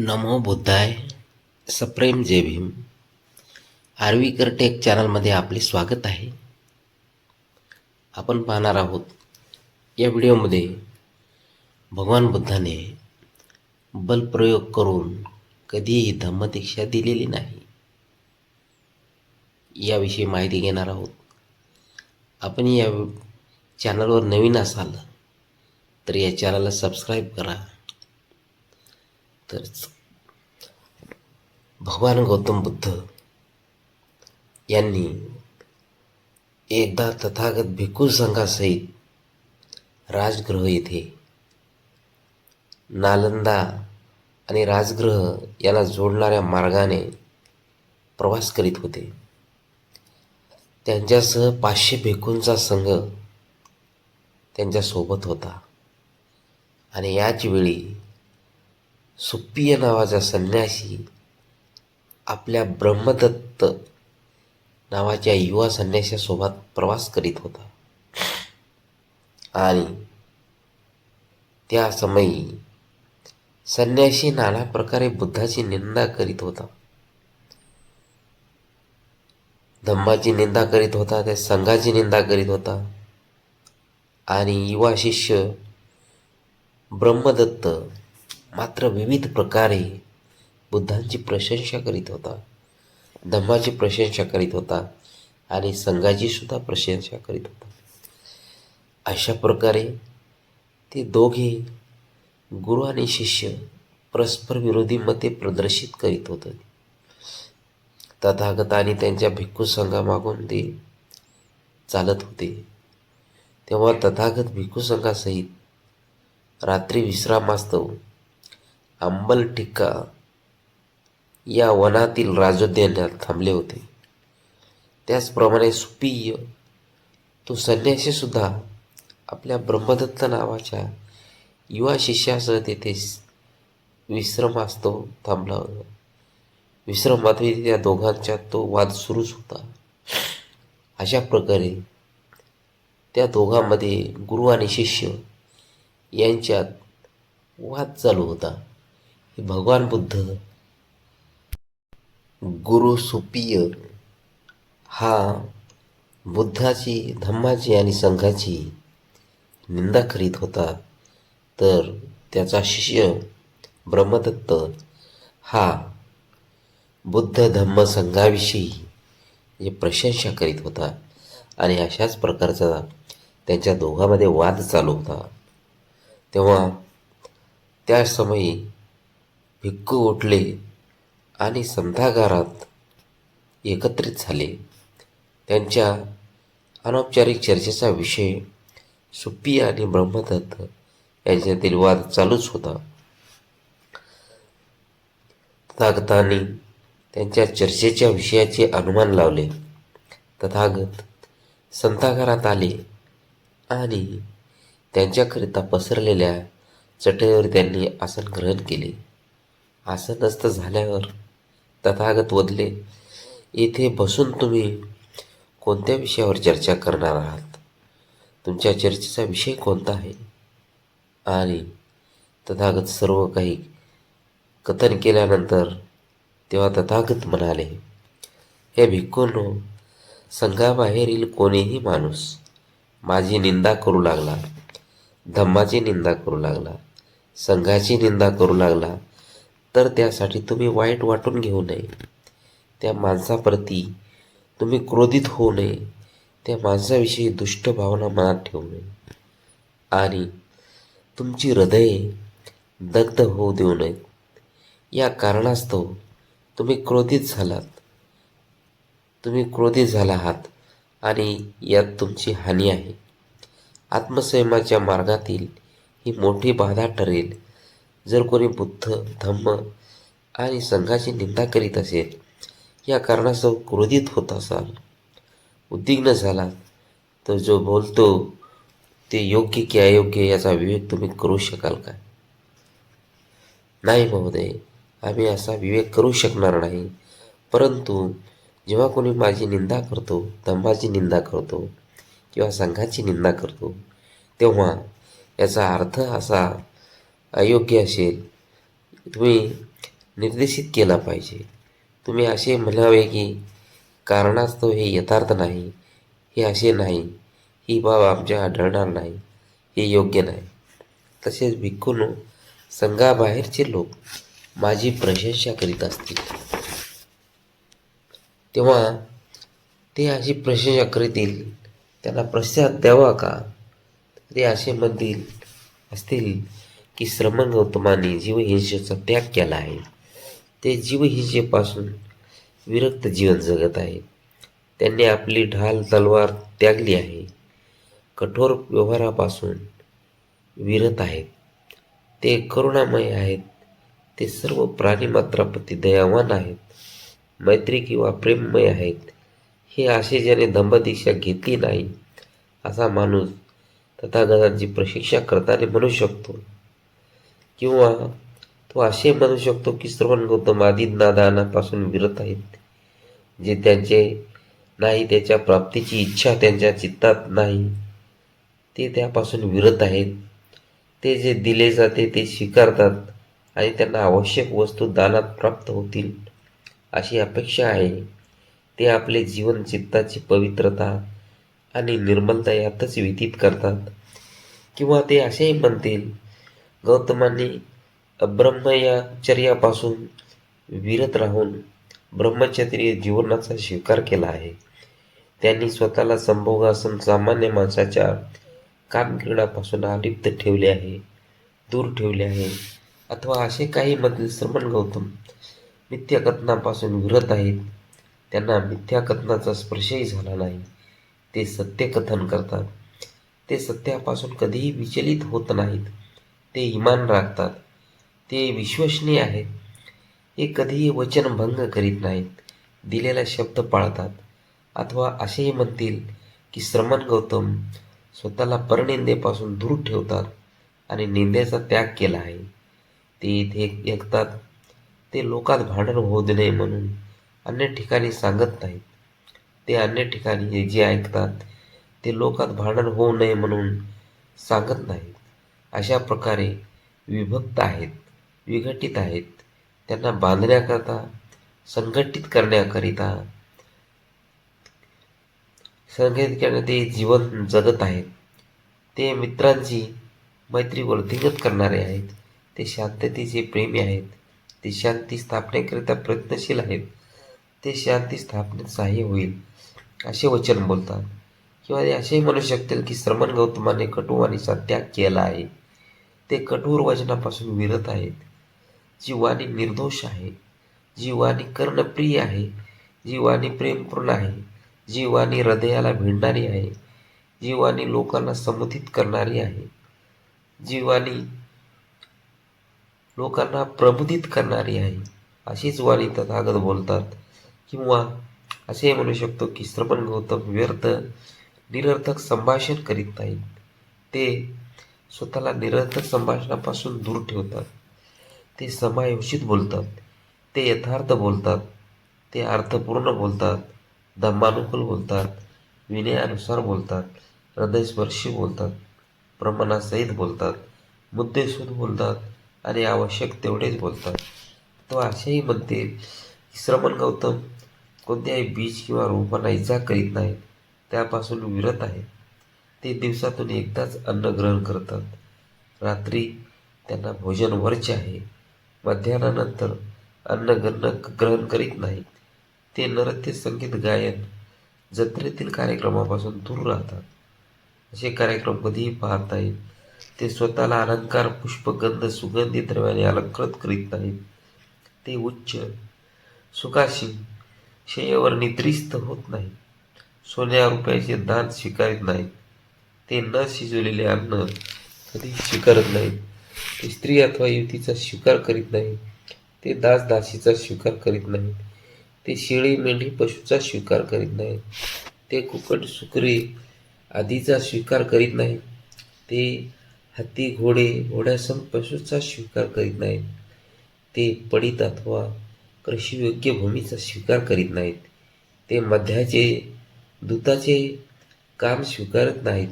नमो बुद्धाय सप्रेम जय भीम. आर्वीकर टेक चॅनलमध्ये आपले स्वागत आहे. आपण पाहणार आहोत या व्हिडिओमध्ये भगवान बुद्धाने बलप्रयोग करून कधीही धम्मदीक्षा दिलेली नाही. याविषयी माहिती घेणार आहोत. आपण या चॅनलवर नवीन असाल तर या चॅनलला सबस्क्राईब करा. तर भगवान गौतम बुद्ध यांनी एकदा तथागत भिक्खू संघासहित राजगृह येथे नालंदा आणि राजगृह याला जोडणाऱ्या मार्गाने प्रवास करीत होते. त्यांच्यासह पाचशे भिक्खूंचा संघ त्यांच्यासोबत होता. आणि याच वेळी सुप्पिय नावाचा संन्यासी आपल्या ब्रह्मदत्त नावाच्या युवा संन्याशासोबत प्रवास करीत होता. आणि त्या समयी संन्यासी नाना प्रकारे बुद्धाची निंदा करीत होता. धम्माची निंदा करीत होता त्या संघाची निंदा करीत होता. आणि युवा शिष्य ब्रह्मदत्त मात्र विविध प्रकारे बुद्धांची प्रशंसा करीत होता धम्माची प्रशंसा करीत होता आणि संघाचीसुद्धा प्रशंसा करीत होता. अशा प्रकारे ते दोघे गुरु आणि शिष्य परस्पर विरोधी मते प्रदर्शित करीत होते. तथागत आणि त्यांच्या भिक्खू संघामागून ते चालत होते. तेव्हा तथागत भिक्खू संघासहित रात्री विश्रामास्तव अंबल टिक्का या वनातील राजोद्यानात थांबले होते. त्याचप्रमाणे सुपीय तो संन्यासी सुद्धा आपल्या ब्रह्मदत्त नावाच्या युवा शिष्यासह तेथे विश्रमास्तव थांबला होता. विश्रमातही त्या दोघांच्या तो वाद सुरूच होता. अशा प्रकारे त्या दोघांमध्ये गुरु आणि शिष्य यांच्यात वाद चालू होता. भगवान बुद्ध गुरु सुपीय हा बुद्धाची धम्माची आणि संघाची निंदा करीत होता. तर त्याचा शिष्य ब्रह्मदत्त हा बुद्ध धम्म संघाविषयी जे प्रशंसा करीत होता आणि अशाच प्रकारचा त्यांच्या दोघांमध्ये वाद चालू होता. तेव्हा त्या समयी भिक्खू उठले आणि संथागारात एकत्रित झाले. त्यांच्या अनौपचारिक चर्चेचा विषय सुप्पी आणि ब्रह्मदत्त यांच्यातील वाद चालूच होता. तथागतांनी त्यांच्या चर्चेच्या विषयाचे अनुमान लावले. तथागत संथागारात आले आणि त्यांच्याकरिता पसरलेल्या चटईवर त्यांनी आसन ग्रहण केले. आसनस्थ झाल्यावर. तथागत वदले येथे बसून तुम्ही कोणत्या विषयावर चर्चा करणार आहात? तुमच्या चर्चेचा विषय कोणता आहे? आणि तथागत सर्व काही कथन केल्यानंतर तेव्हा तथागत म्हणाले हे भिक्खूंनो संघाबाहेरील कोणीही माणूस माझी निंदा करू लागला धम्माची निंदा करू लागला संघाची निंदा करू लागला तर त्यासाठी तुम्ही वाईट वाटून घेऊ नये. त्या माणसाप्रती तुम्ही क्रोधित होऊ नये. त्या माणसाविषयी दुष्ट भावना मनात ठेवू नये. आणि तुमची हृदये दग्ध होऊ देऊ नयेत या कारणास्तव तुम्ही क्रोधित झालात. तुम्ही क्रोधित झाला आहात आणि यात तुमची हानी आहे. आत्मसंयमाच्या मार्गातील ही मोठी बाधा ठरेल. जर कोणी बुद्ध धम्म आणि संघाची निंदा करीत असेल या कारणास्तव क्रोधित होत असाल उद्विग्न झाला तर जो बोलतो ते योग्य की अयोग्य याचा विवेक तुम्ही करू शकाल काय नाही महोदय आम्ही असा विवेक करू शकणार नाही. परंतु जेव्हा कोणी माझी निंदा करतो धम्माची निंदा करतो किंवा संघाची निंदा करतो तेव्हा याचा अर्थ असा अयोग्य असेल तुम्ही निर्देशित केला पाहिजे. तुम्ही असे म्हणावे की कारणास्तव हे यथार्थ नाही हे असे नाही ही बाब आमच्या आढळणार नाही हे योग्य नाही. तसेच भिक्खून संघाबाहेरचे लोक माझी प्रशंसा करीत असतील. तेव्हा ते अशी प्रशंसा करतील त्यांना प्रसाद द्यावा का? ते असे म्हणतील असतील की श्रमण गौतमाने जीवहिंसेचा त्याग केला आहे. ते जीवहिंसेपासून विरक्त जीवन जगत आहे. त्यांनी आपली ढाल तलवार त्यागली आहे. कठोर व्यवहारापासून विरत आहेत. ते करुणामय आहेत. ते सर्व प्राणीमात्राप्रती दयावान आहेत. मैत्री किंवा प्रेममय आहेत. हे असे ज्याने दंभदीक्षा घेतली नाही असा माणूस तथागतांची प्रशिक्षा करताना म्हणू शकतो. किंवा तो असे म्हणू शकतो की श्रवण गौतम आदी नादानापासून विरत आहेत जे त्यांचे नाही त्याच्या प्राप्तीची इच्छा त्यांच्या चित्तात नाही ते त्यापासून विरत आहेत. ते जे दिले जाते ते स्वीकारतात आणि त्यांना आवश्यक वस्तू दानात प्राप्त होतील अशी अपेक्षा आहे. ते आपले जीवन चित्ताची पवित्रता आणि निर्मलता यातच व्यतीत करतात. किंवा ते असेही म्हणतील गौतमांनी ब्रह्मचर्यापासून विरत राहून ब्रह्मचर्य जीवनाचा स्वीकार केला आहे. त्यांनी स्वतःला संभोगासन सामान्य माणसाच्या कामकिरणापासून अलिप्त ठेवले आहे दूर ठेवले आहे. अथवा असे काही मधील श्रमण गौतम मिथ्याकथनापासून विरत आहेत. त्यांना मिथ्याकथनाचा स्पर्शही झाला नाही. ते सत्यकथन करतात. ते सत्यापासून कधीही विचलित होत नाहीत. ते इमान राखतात. ते विश्वसनीय आहेत. हे कधीही वचनभंग करीत नाहीत. दिलेला शब्द पाळतात. अथवा असेही म्हणतील की श्रमण गौतम स्वतःला परनिंदेपासून दूर ठेवतात आणि निंदेचा त्याग केला आहे. ते इथे ऐकतात. ते लोकात भांडण होऊ नये म्हणून अन्य ठिकाणी सांगत नाहीत. ते अन्य ठिकाणी हे जे ऐकतात ते लोकात भांडण होऊ नये म्हणून सांगत नाहीत. अशा प्रकारे विभक्त आहेत विघटित आहेत. त्यांना बांधण्याकरता संघटित करण्याकरिता संघटित करण्यात ते जीवन जगत आहेत. ते मित्रांची मैत्री वर्धिंगत करणारे आहेत. ते शांततेचे प्रेमी आहेत. ते शांती स्थापनेकरिता प्रयत्नशील आहेत. ते शांती स्थापनेत सहाय्य होईल असे वचन बोलतात. किंवा ते असेही म्हणू शकतील की श्रमण गौतमाने कटुवाणीचा त्याग केला आहे. ते कठोर वचनापासून विरत आहेत. जी वाणी निर्दोष आहे. जी वाणी कर्णप्रिय आहे. जी वाणी प्रेमपूर्ण आहे. जी वाणी हृदयाला भिडणारी आहे. जी वाणी लोकांना समुदित करणारी आहे. जी वाणी लोकांना प्रबोधित करणारी आहे. अशीच वाणी तथागत बोलतात. किंवा असे म्हणू शकतो की श्रवण गौतम व्यर्थ निरर्थक संभाषण करीत नाहीत. ते स्वतःला निरर्थक संभाषणापासून दूर ठेवतात. ते समायोजित बोलतात. ते यथार्थ बोलतात. ते अर्थपूर्ण बोलतात. धम्मानुकूल बोलतात. विनयानुसार बोलतात. हृदयस्पर्शी बोलतात. प्रमाणासहित बोलतात. मुद्देसूद बोलतात आणि आवश्यक तेवढेच बोलतात. तो असेही म्हणते की श्रमण गौतम कोणत्याही बीज किंवा रोपांना इजा करीत नाहीत. त्यापासून विरत आहेत ते दिवसातून एकदाच अन्न ग्रहण करतात. रात्री त्यांना भोजन वरचे आहे. मध्याह्नानंतर अन्न ग्रहण ग्रहण करीत नाहीत. ते नृत्य संगीत गायन जत्रेतील कार्यक्रमापासून दूर राहतात. असे कार्यक्रम कधीही पाहत नाहीत. ते स्वतःला अलंकार पुष्पगंध सुगंधी द्रव्याने अलंकृत करीत नाहीत. ते उच्च सुखाशी शेयवर निद्रिस्त होत नाही सोन्या रुपयाचे दान स्वीकारित नाहीत. ते न शिजवलेले अन्न कधी स्वीकारत नाहीत. ते स्त्री अथवा युतीचा स्वीकार करीत नाही. ते दास दासीचा स्वीकार करीत नाही ते शेळी मेंढी पशूचा स्वीकार करीत नाही ते कुकट सुकरी आदीचा स्वीकार करीत नाही ते हत्ती घोडे घोड्यासम पशूचा स्वीकार करीत नाहीत. ते पडित अथवा कृषीयोग्य भूमीचा स्वीकार करीत नाहीत. ते मध्याचे दूताचे काम स्वीकारत नाहीत.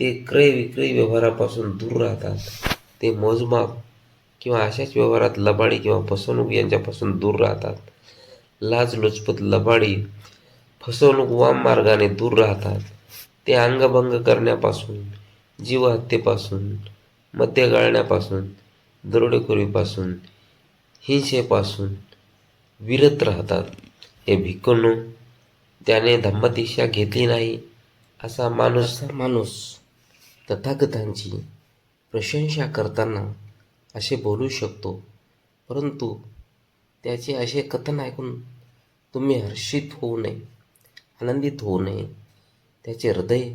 ते क्रय विक्रय व्यवहारापासून दूर राहतात. ते मोजमाप किंवा अशाच व्यवहारात लबाडी किंवा फसवणूक यांच्यापासून दूर राहतात. लाचलुचपत लबाडी फसवणूक वाम मार्गाने दूर राहतात. ते अंगभंग करण्यापासून जीवहत्येपासून मद्य गाळण्यापासून दरोडेखोरीपासून हिंसेपासून विरत राहतात. हे भिक्खूंनो त्याने धम्मदीक्षा घेतली नाही असा माणूस माणूस तथागतांची प्रशंसा करताना असे बोलू शकतो. परंतु त्याचे असे कथन ऐकून तुम्ही हर्षित होऊ नये आनंदित होऊ नये. त्याचे हृदय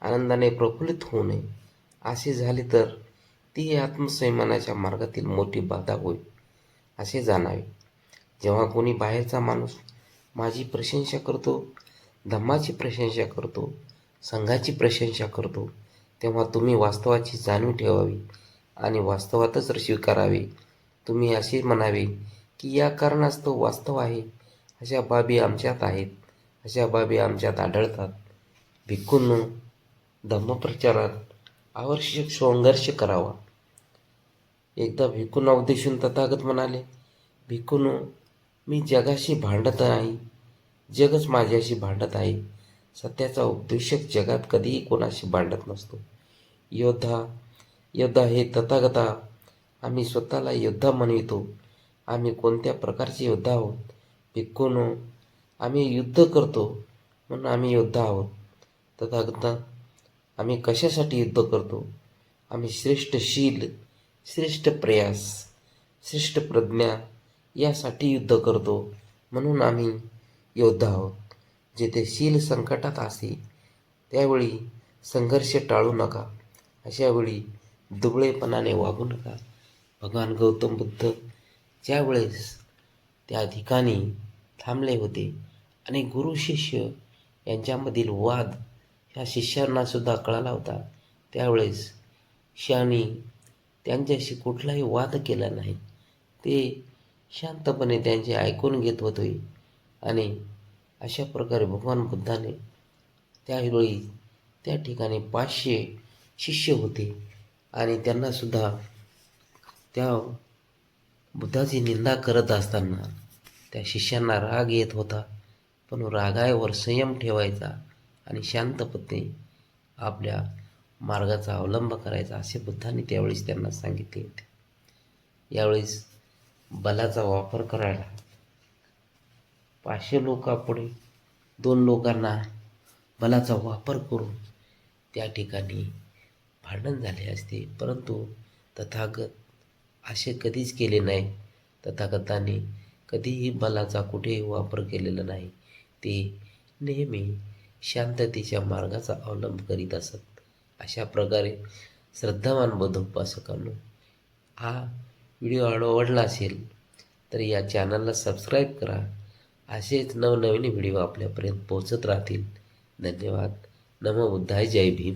आनंदाने प्रफुल्लित होऊ नये. असे झाले तर ती आत्मसंयमानाच्या मार्गातील मोठी बाधा होईल असे जाणावे. जेव्हा कोणी बाहेरचा माणूस माझी प्रशंसा करतो धम्माची प्रशंसा करतो संघाची प्रशंसा करतो तेव्हा तुम्ही वास्तवाची जाणीव ठेवावी आणि वास्तवातच स्वीकारावे. तुम्ही असे म्हणावे की या कारणास्तव वास्तव आहे. अशा बाबी आमच्यात आहेत. अशा बाबी आमच्यात आढळतात. भिक्खूंनो धम्मप्रचारात आवश्यक संघर्ष करावा. एकदा भिक्खूंना उद्देशून तथागत म्हणाले भिक्खूंनो मी जगाशी भांडत नाही. जगच माझ्याशी भांडत आहे. सत्याचा उपदेशक जगात कधीही कोणाशी भांडत नसतो. योद्धा योद्धा हे तथागता आम्ही स्वतःला योद्धा म्हणवितो. आम्ही कोणत्या प्रकारचे योद्धा आहोत? भिक्खूनो आम्ही युद्ध करतो म्हणून आम्ही योद्धा आहोत. तथागता आम्ही कशासाठी युद्ध करतो? आम्ही श्रेष्ठशील श्रेष्ठ प्रयास श्रेष्ठ प्रज्ञा यासाठी युद्ध करतो म्हणून आम्ही योद्धा आहोत. जेथे शील संकटात असे त्यावेळी संघर्ष टाळू नका. अशावेळी दुबळेपणाने वागू नका. भगवान गौतम बुद्ध ज्यावेळेस त्या ठिकाणी थांबले होते आणि गुरु शिष्य यांच्यामधील वाद ह्या शिष्यांनासुद्धा कळाला होता त्यावेळेस शानी त्यांच्याशी कुठलाही वाद केला नाही. ते शांतपणे त्यांचे ऐकून घेत होते आणि अशा प्रकारे भगवान बुद्धाने त्यावेळी त्या ठिकाणी पाचशे शिष्य होते. आणि त्यांनासुद्धा त्या बुद्धाची निंदा करत असताना त्या शिष्यांना राग येत होता. पण रागावर संयम ठेवायचा आणि शांतपणे आपल्या मार्गाचा अवलंब करायचा असे बुद्धांनी त्यावेळेस त्यांना सांगितले होते. यावेळेस बलाचा वापर करायला पाचशे लोकापुढे दोन लोकांना बलाचा वापर करून त्या ठिकाणी भांडण झाले असते. परंतु तथागत असे कधीच केले नाही. तथागताने कधीही बलाचा कुठेही वापर केलेला नाही. ते नेहमी शांततेच्या मार्गाचा अवलंब करीत असत. अशा प्रकारे श्रद्धावान बौद्धोपासकांनो हा व्हिडिओ आवडला असेल तर या चॅनलला सबस्क्राईब करा. असेच नवनवीन व्हिडिओ आपल्यापर्यंत पोहोचत राहतील. धन्यवाद. नमो बुद्धाय. जय भीम.